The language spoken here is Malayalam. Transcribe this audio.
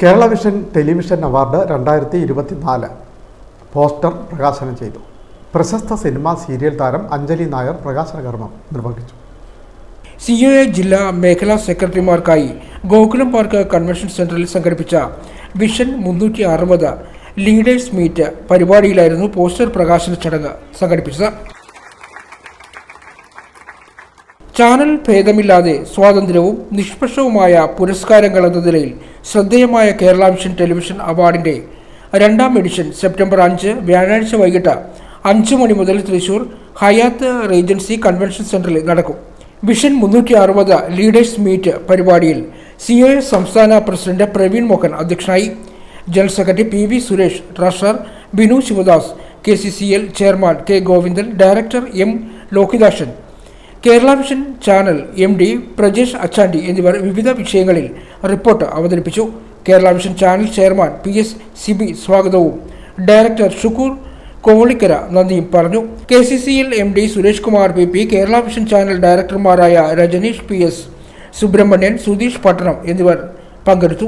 കേരള വിഷൻ ടെലിവിഷൻ അവാർഡ് രണ്ടായിരത്തി ഇരുപത്തിനാല് പോസ്റ്റർ പ്രകാശനം ചെയ്തു. പ്രശസ്ത സിനിമാ സീരിയൽ താരം അഞ്ജലി നായർ പ്രകാശന കർമ്മം നിർവഹിച്ചു. സി എ ജില്ലാ മേഖലാ സെക്രട്ടറിമാർക്കായി ഗോകുലം പാർക്ക് കൺവെൻഷൻ സെന്ററിൽ സംഘടിപ്പിച്ച വിഷൻ മുന്നൂറ്റി അറുപത് ലീഡേഴ്സ് മീറ്റ് പരിപാടിയിലായിരുന്നു പോസ്റ്റർ പ്രകാശന ചടങ്ങ് സംഘടിപ്പിച്ചത്. ചാനൽ ഭേദമില്ലാതെ സ്വാതന്ത്ര്യവും നിഷ്പക്ഷവുമായ പുരസ്കാരങ്ങൾ എന്ന നിലയിൽ ശ്രദ്ധേയമായ കേരള വിഷൻ ടെലിവിഷൻ അവാർഡിന്റെ രണ്ടാം എഡിഷൻ സെപ്റ്റംബർ അഞ്ച് വ്യാഴാഴ്ച വൈകിട്ട് അഞ്ച് മണി മുതൽ തൃശൂർ ഹയാത്ത് റേജൻസി കൺവെൻഷൻ സെന്ററിൽ നടക്കും. വിഷൻ മുന്നൂറ്റി അറുപത് ലീഡേഴ്സ് മീറ്റ് പരിപാടിയിൽ സി എ സംസ്ഥാന പ്രസിഡന്റ് പ്രവീൺ മോഹൻ അധ്യക്ഷനായി. General secretary P V Suresh treasurer Binu Sivadas K C C L chairman K Govindan director M Lohithakshan Kerala vision channel M D Prajesh Achandi എന്നിവർ വിവിധ വിഷയങ്ങളിൽ റിപ്പോർട്ട് അവതരിപ്പിച്ചു. Kerala vision channel chairman P S Siby സ്വാഗതവും. ഡയറക്ടർ ഷുക്കൂർ കോളിക്കര നന്ദിയും പറഞ്ഞു. K C C L M D Suresh Kumar P P Kerala vision channel ഡയറക്ടർമാരായ Rajaneesh P S Subramanian Sudheesh Pattanam എന്നിവർ പങ്കെടുത്തു.